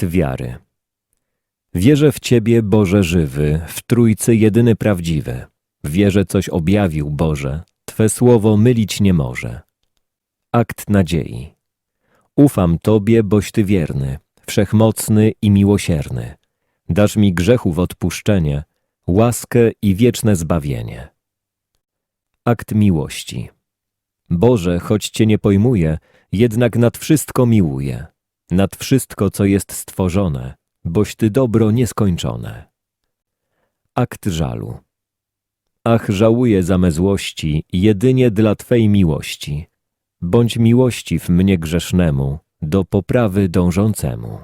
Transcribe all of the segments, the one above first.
Akt wiary. Wierzę w Ciebie, Boże żywy, w Trójcy jedyny prawdziwy. Wierzę, coś objawił, Boże, Twe słowo mylić nie może. Akt nadziei. Ufam Tobie, boś Ty wierny, wszechmocny i miłosierny. Dasz mi grzechów odpuszczenie, łaskę i wieczne zbawienie. Akt miłości. Boże, choć Cię nie pojmuję, jednak nad wszystko miłuję, nad wszystko, co jest stworzone, boś Ty dobro nieskończone. Akt żalu. Ach, żałuję za me złości, jedynie dla Twej miłości. Bądź miłościw mnie grzesznemu, do poprawy dążącemu.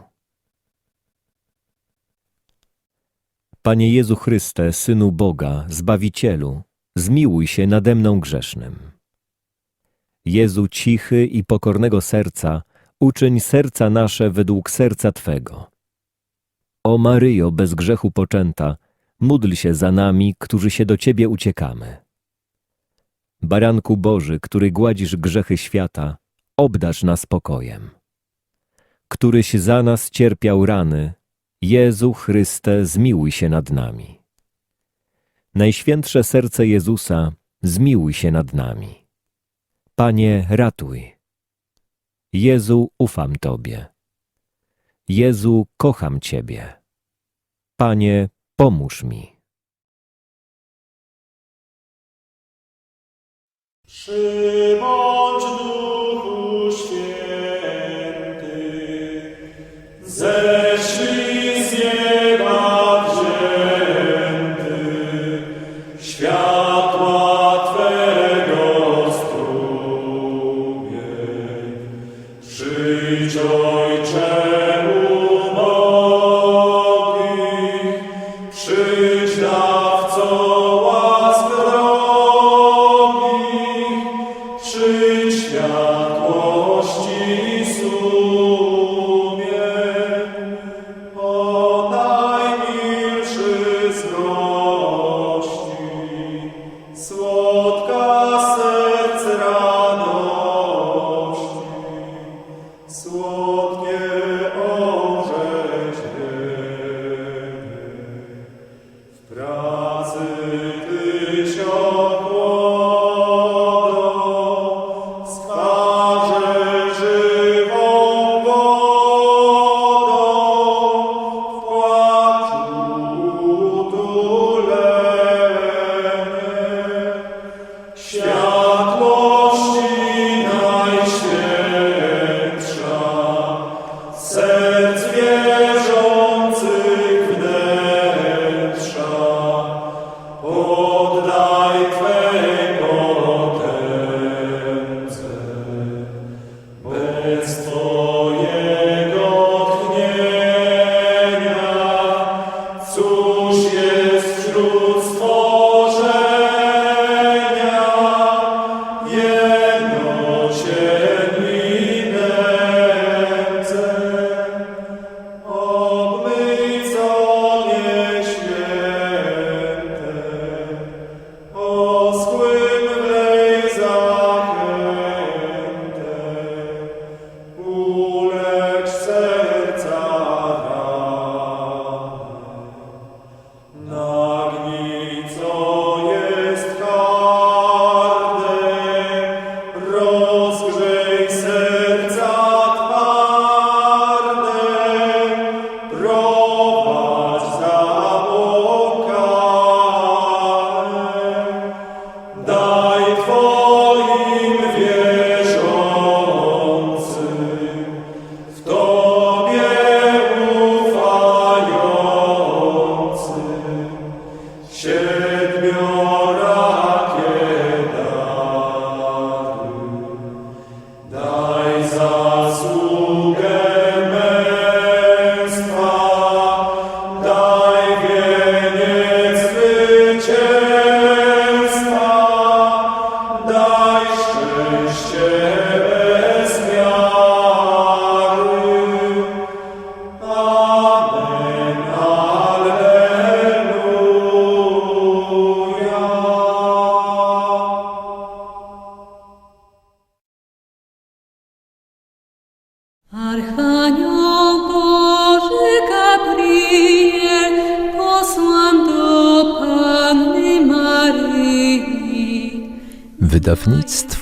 Panie Jezu Chryste, Synu Boga, Zbawicielu, zmiłuj się nade mną grzesznym. Jezu cichy i pokornego serca, uczyń serca nasze według serca Twego. O Maryjo, bez grzechu poczęta, módl się za nami, którzy się do Ciebie uciekamy. Baranku Boży, który gładzisz grzechy świata, obdarz nas pokojem. Któryś za nas cierpiał rany, Jezu Chryste, zmiłuj się nad nami. Najświętsze serce Jezusa, zmiłuj się nad nami. Panie, ratuj. Jezu, ufam Tobie. Jezu, kocham Ciebie. Panie, pomóż mi. Przybądź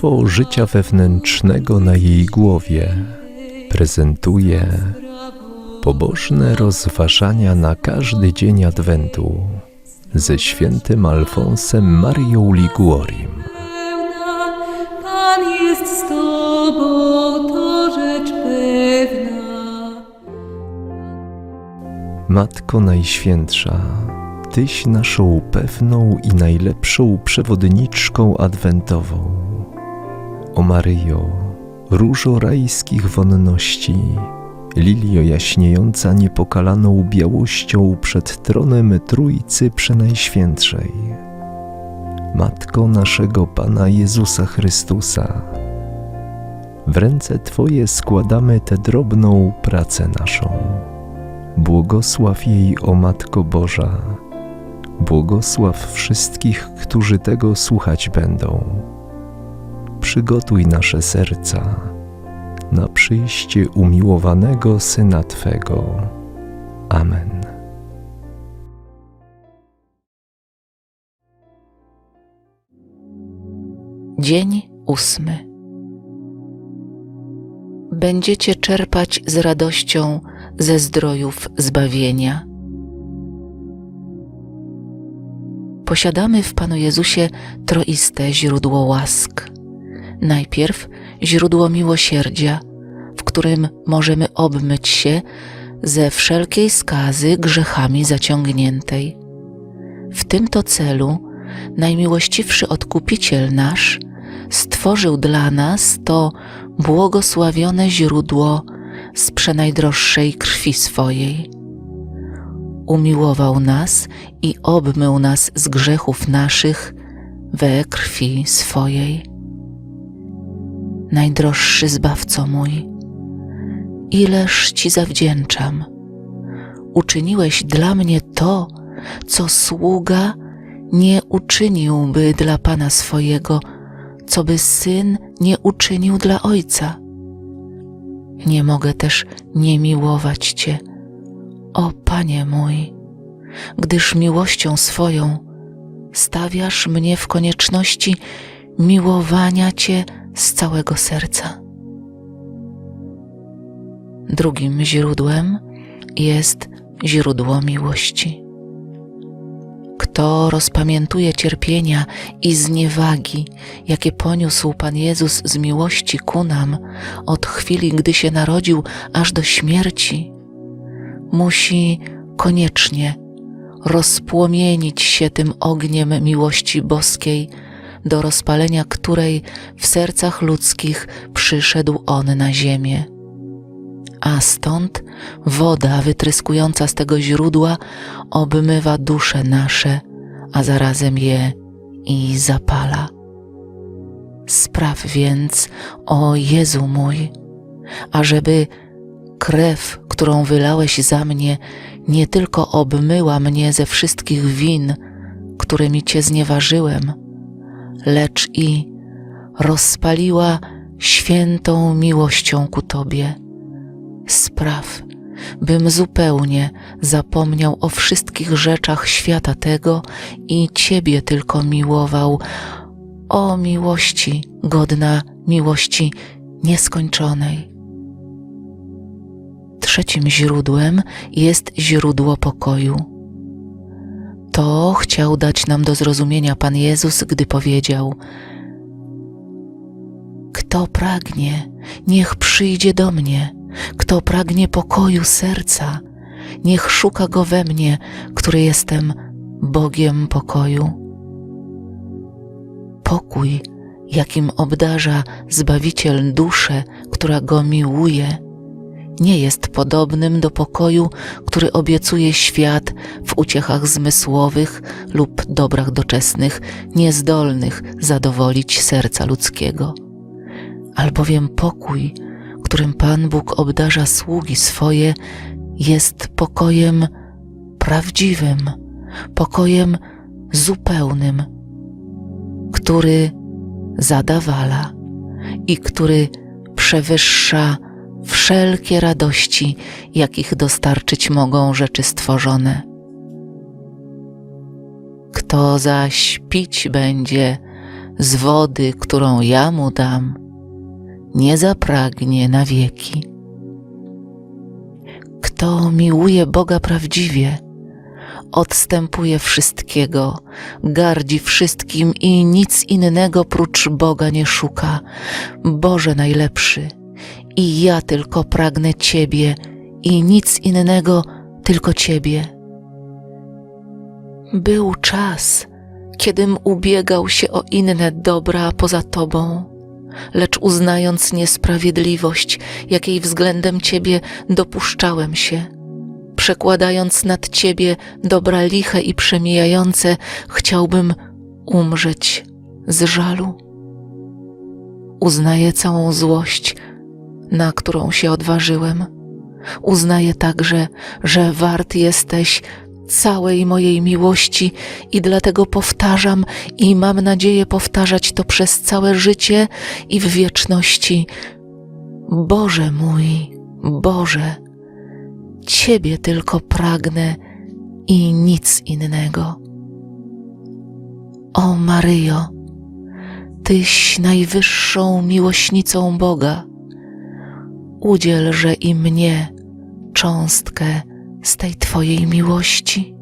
Wydawnictwo życia wewnętrznego na jej głowie prezentuje pobożne rozważania na każdy dzień Adwentu ze świętym Alfonsem Marią Liguorim. pewna, Pan jest z Tobą, to rzecz pewna. Matko Najświętsza, Tyś naszą pewną i najlepszą przewodniczką adwentową. O Maryjo, różo rajskich wonności, lilio jaśniejąca niepokalaną białością przed tronem Trójcy Przenajświętszej. Matko naszego Pana Jezusa Chrystusa, w ręce Twoje składamy tę drobną pracę naszą. Błogosław jej, o Matko Boża. Błogosław wszystkich, którzy tego słuchać będą. Przygotuj nasze serca na przyjście umiłowanego Syna Twego. Amen. Dzień ósmy. Będziecie czerpać z radością ze zdrojów zbawienia. Posiadamy w Panu Jezusie troiste źródło łask. Najpierw źródło miłosierdzia, w którym możemy obmyć się ze wszelkiej skazy grzechami zaciągniętej. W tym to celu najmiłościwszy Odkupiciel nasz stworzył dla nas to błogosławione źródło z przenajdroższej krwi swojej. Umiłował nas i obmył nas z grzechów naszych we krwi swojej. Najdroższy Zbawco mój, ileż Ci zawdzięczam. Uczyniłeś dla mnie to, co sługa nie uczyniłby dla Pana swojego, co by syn nie uczynił dla ojca. Nie mogę też nie miłować Cię, o Panie mój, gdyż miłością swoją stawiasz mnie w konieczności miłowania Cię z całego serca. Drugim źródłem jest źródło miłości. Kto rozpamiętuje cierpienia i zniewagi, jakie poniósł Pan Jezus z miłości ku nam od chwili, gdy się narodził, aż do śmierci, musi koniecznie rozpłomienić się tym ogniem miłości boskiej, do rozpalenia której w sercach ludzkich przyszedł On na ziemię. A stąd woda wytryskująca z tego źródła obmywa dusze nasze, a zarazem je i zapala. Spraw więc, o Jezu mój, ażeby krew, którą wylałeś za mnie, nie tylko obmyła mnie ze wszystkich win, którymi Cię znieważyłem, lecz i rozpaliła świętą miłością ku Tobie. Spraw, bym zupełnie zapomniał o wszystkich rzeczach świata tego i Ciebie tylko miłował, o miłości godna miłości nieskończonej. Trzecim źródłem jest źródło pokoju. To chciał dać nam do zrozumienia Pan Jezus, gdy powiedział: Kto pragnie, niech przyjdzie do mnie. Kto pragnie pokoju serca, niech szuka go we mnie, który jestem Bogiem pokoju. Pokój, jakim obdarza Zbawiciel duszę, która go miłuje, nie jest podobnym do pokoju, który obiecuje świat w uciechach zmysłowych lub dobrach doczesnych, niezdolnych zadowolić serca ludzkiego. Albowiem pokój, którym Pan Bóg obdarza sługi swoje, jest pokojem prawdziwym, pokojem zupełnym, który zadawala i który przewyższa wszelkie radości, jakich dostarczyć mogą rzeczy stworzone. Kto zaś pić będzie z wody, którą ja mu dam, nie zapragnie na wieki. Kto miłuje Boga prawdziwie, odstępuje wszystkiego, gardzi wszystkim i nic innego prócz Boga nie szuka. Boże najlepszy, i ja tylko pragnę Ciebie i nic innego, tylko Ciebie. Był czas, kiedym ubiegał się o inne dobra poza Tobą, lecz uznając niesprawiedliwość, jakiej względem Ciebie dopuszczałem się, przekładając nad Ciebie dobra liche i przemijające, chciałbym umrzeć z żalu. Uznaję całą złość, na którą się odważyłem. Uznaję także, że wart jesteś całej mojej miłości i dlatego powtarzam i mam nadzieję powtarzać to przez całe życie i w wieczności. Boże mój, Boże, Ciebie tylko pragnę i nic innego. O Maryjo, Tyś najwyższą miłośnicą Boga. Udzielże i mnie cząstkę z tej Twojej miłości.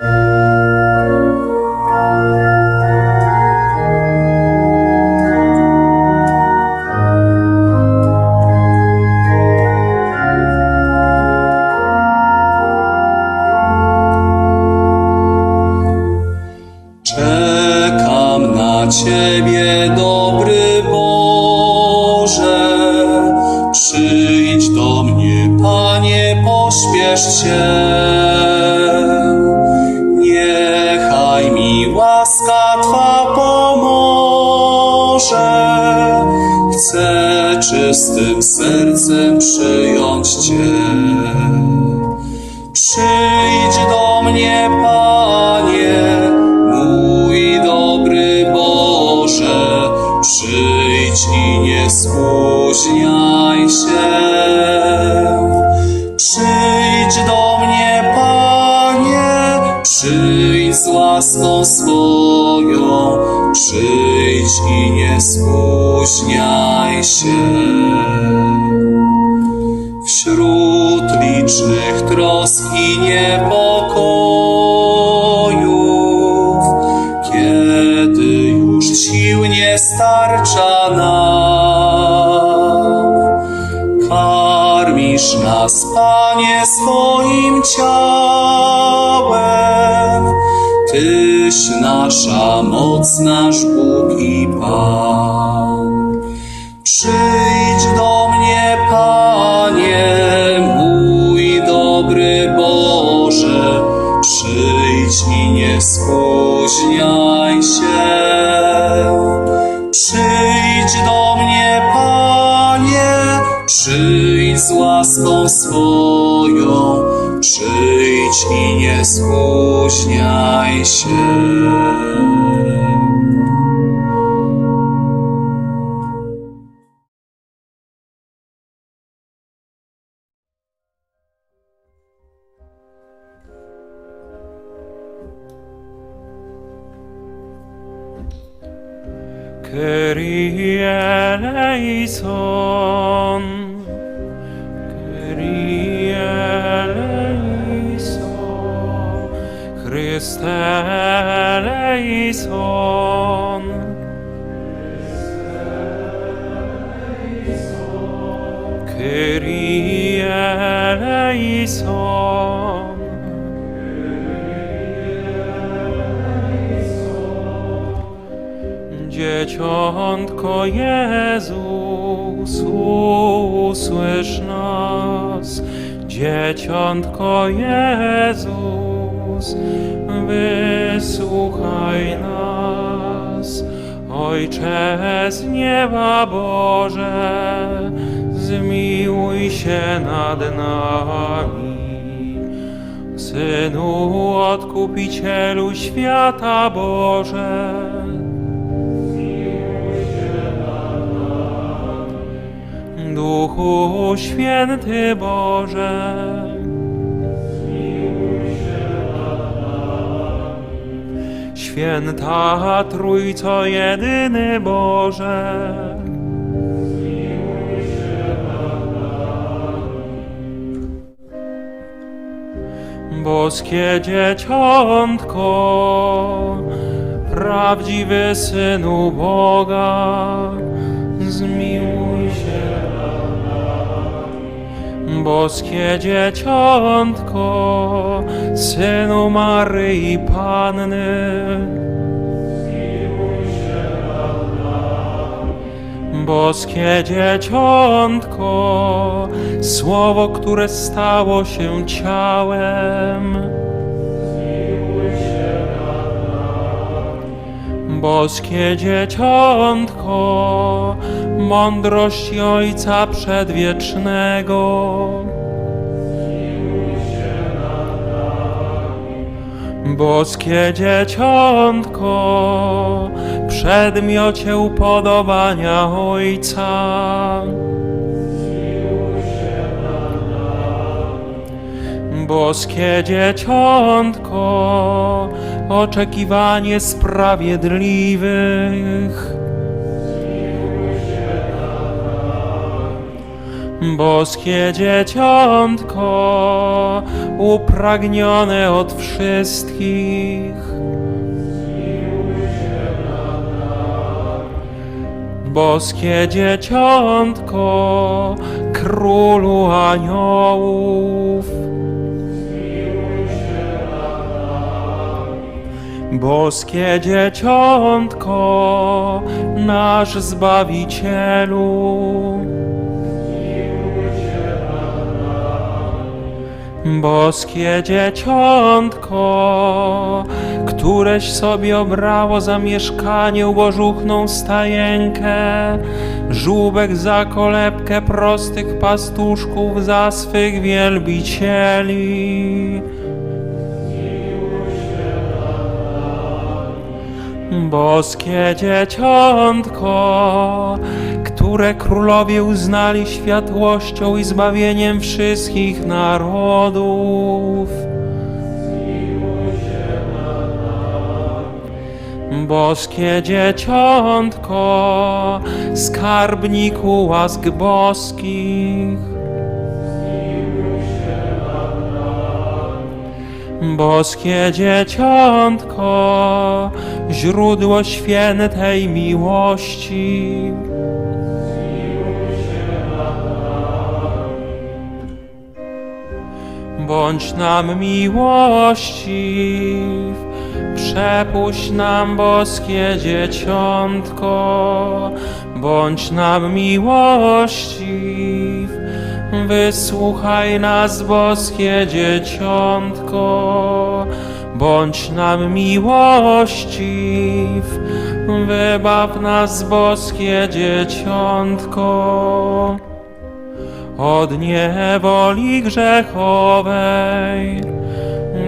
Czekam łaską swoją, przyjdź i nie spóźniaj się. Wśród licznych trosk i niepokojów, nasza moc, nasz Bóg i Pan. Przyjdź do mnie, Panie, mój dobry Boże, przyjdź i nie spóźniaj się. Przyjdź do mnie, Panie, przyjdź z łaską swoją, przyjdź i nie spóźniaj się. Kyrie eleison. Chryste eleison. Kyrie eleison. Dzieciątko Jezus, usłysz nas. Dzieciątko Jezus, wysłuchaj nas. Ojcze z nieba Boże, zmiłuj się nad nami. Synu Odkupicielu świata Boże, Duchu Święty Boże, Święta Trójco jedyny Boże. Boskie dzieciątko, prawdziwy Synu Boga, zmiłuj Boskie dzieciątko, Synu Maryi Panny, Boskie dzieciątko, Słowo, które stało się ciałem. Boskie dzieciątko, mądrość Ojca Przedwiecznego. Boskie dzieciątko, przedmiocie upodobania Ojca. Boskie dzieciątko, oczekiwanie sprawiedliwych. Boskie dzieciątko, upragnione od wszystkich. Boskie dzieciątko, królu aniołów. Boskie dzieciątko, nasz Zbawicielu. Boskie dzieciątko, któreś sobie obrało za mieszkanie ubożuchną stajenkę, żółbek za kolebkę prostych pastuszków za swych wielbicieli. Boskie dzieciątko, które królowie uznali światłością i zbawieniem wszystkich narodów. Boskie dzieciątko, skarbniku łask boskich. Boskie dzieciątko, źródło świętej miłości. Bądź nam miłościw, przepuść nam boskie dzieciątko, bądź nam miłościw, wysłuchaj nas boskie dzieciątko, bądź nam miłościw, wybaw nas boskie dzieciątko od niewoli grzechowej.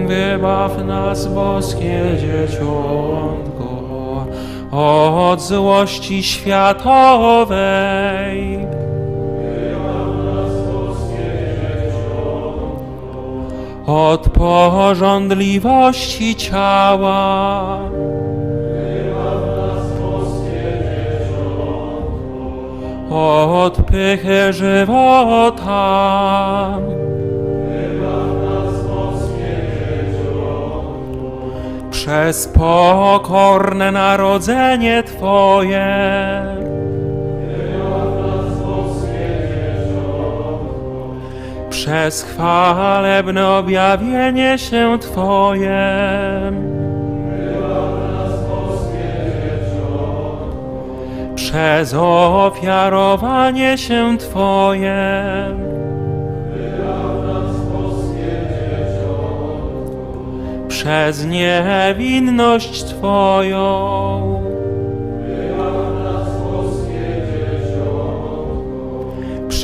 Wybaw nas, boskie dzieciątko, od złości światowej. Od pożądliwości ciała. od pychy żywota. Przez pokorne narodzenie Twoje. Przez chwalebne objawienie się Twoje. przez ofiarowanie się Twoje. Przez niewinność Twoją.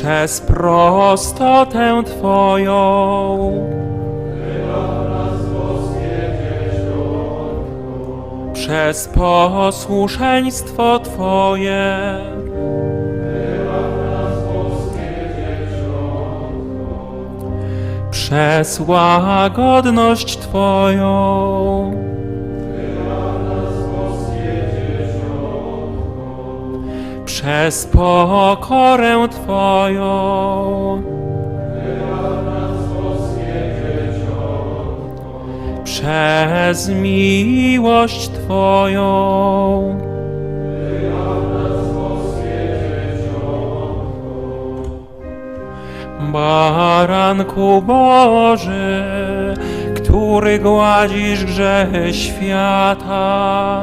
Przez prostotę Twoją. przez posłuszeństwo Twoje. Przez łagodność Twoją. Przez pokorę Twoją. Przez miłość Twoją. Baranku Boży, który gładzisz grzechy świata,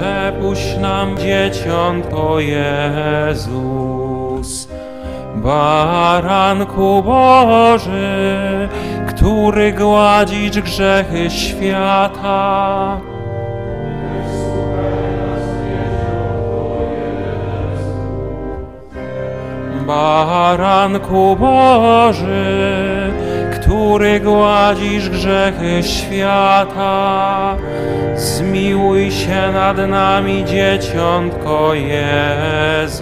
przepuść nam dzieciątko Jezus. Baranku Boży, który gładzisz grzechy świata, Baranku Boży, który gładzisz grzechy świata, zmiłuj się nad nami, dzieciątko Jezus.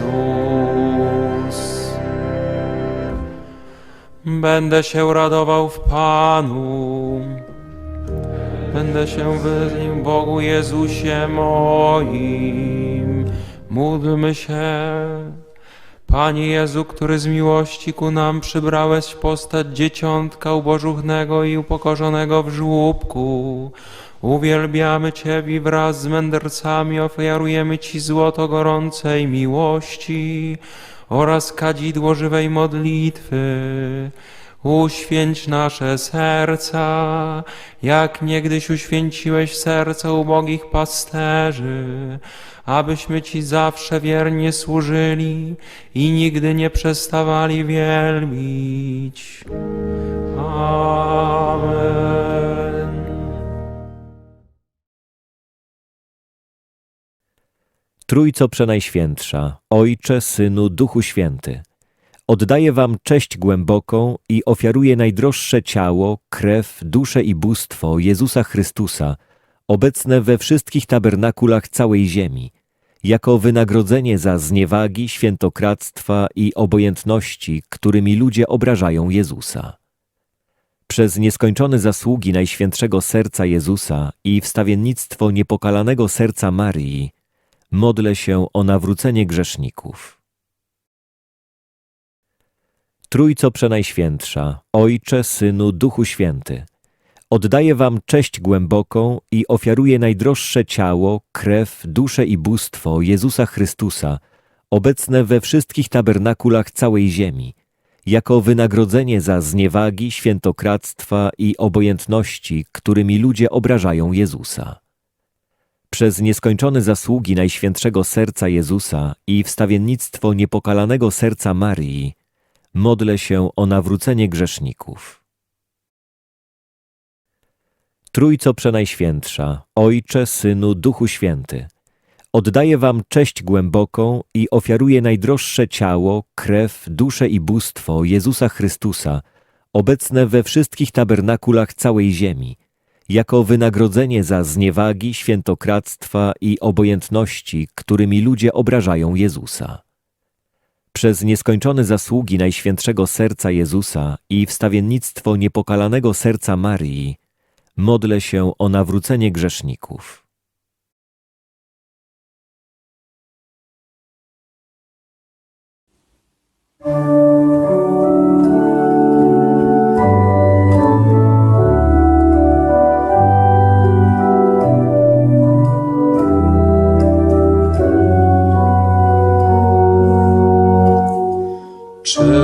Będę się radował w Panu, będę się wyznił Bogu Jezusie moim. Módlmy się. Panie Jezu, który z miłości ku nam przybrałeś postać dzieciątka ubożuchnego i upokorzonego w żłóbku, uwielbiamy Ciebie wraz z mędrcami ofiarujemy Ci złoto gorącej miłości oraz kadzidło żywej modlitwy. Uświęć nasze serca, jak niegdyś uświęciłeś serca ubogich pasterzy, abyśmy Ci zawsze wiernie służyli i nigdy nie przestawali wielbić. Amen. Trójco Przenajświętsza, Ojcze, Synu, Duchu Święty, oddaję Wam cześć głęboką i ofiaruję najdroższe ciało, krew, duszę i bóstwo Jezusa Chrystusa, obecne we wszystkich tabernakulach całej ziemi, jako wynagrodzenie za zniewagi, świętokradztwa i obojętności, którymi ludzie obrażają Jezusa. Przez nieskończone zasługi Najświętszego Serca Jezusa i wstawiennictwo niepokalanego serca Marii, modlę się o nawrócenie grzeszników. Trójco Przenajświętsza, Ojcze, Synu, Duchu Święty, oddaję Wam cześć głęboką i ofiaruję najdroższe ciało, krew, duszę i bóstwo Jezusa Chrystusa, obecne we wszystkich tabernakulach całej ziemi, jako wynagrodzenie za zniewagi, świętokradztwa i obojętności, którymi ludzie obrażają Jezusa przez nieskończone zasługi Najświętszego Serca Jezusa i wstawiennictwo niepokalanego serca Marii, modlę się o nawrócenie grzeszników. Trójco Przenajświętsza, Ojcze, Synu, Duchu Święty, oddaję Wam cześć głęboką i ofiaruję najdroższe ciało, krew, duszę i bóstwo Jezusa Chrystusa, obecne we wszystkich tabernakulach całej ziemi, jako wynagrodzenie za zniewagi, świętokradztwa i obojętności, którymi ludzie obrażają Jezusa. Przez nieskończone zasługi Najświętszego Serca Jezusa i wstawiennictwo niepokalanego serca Marii, modlę się o nawrócenie grzeszników. Czy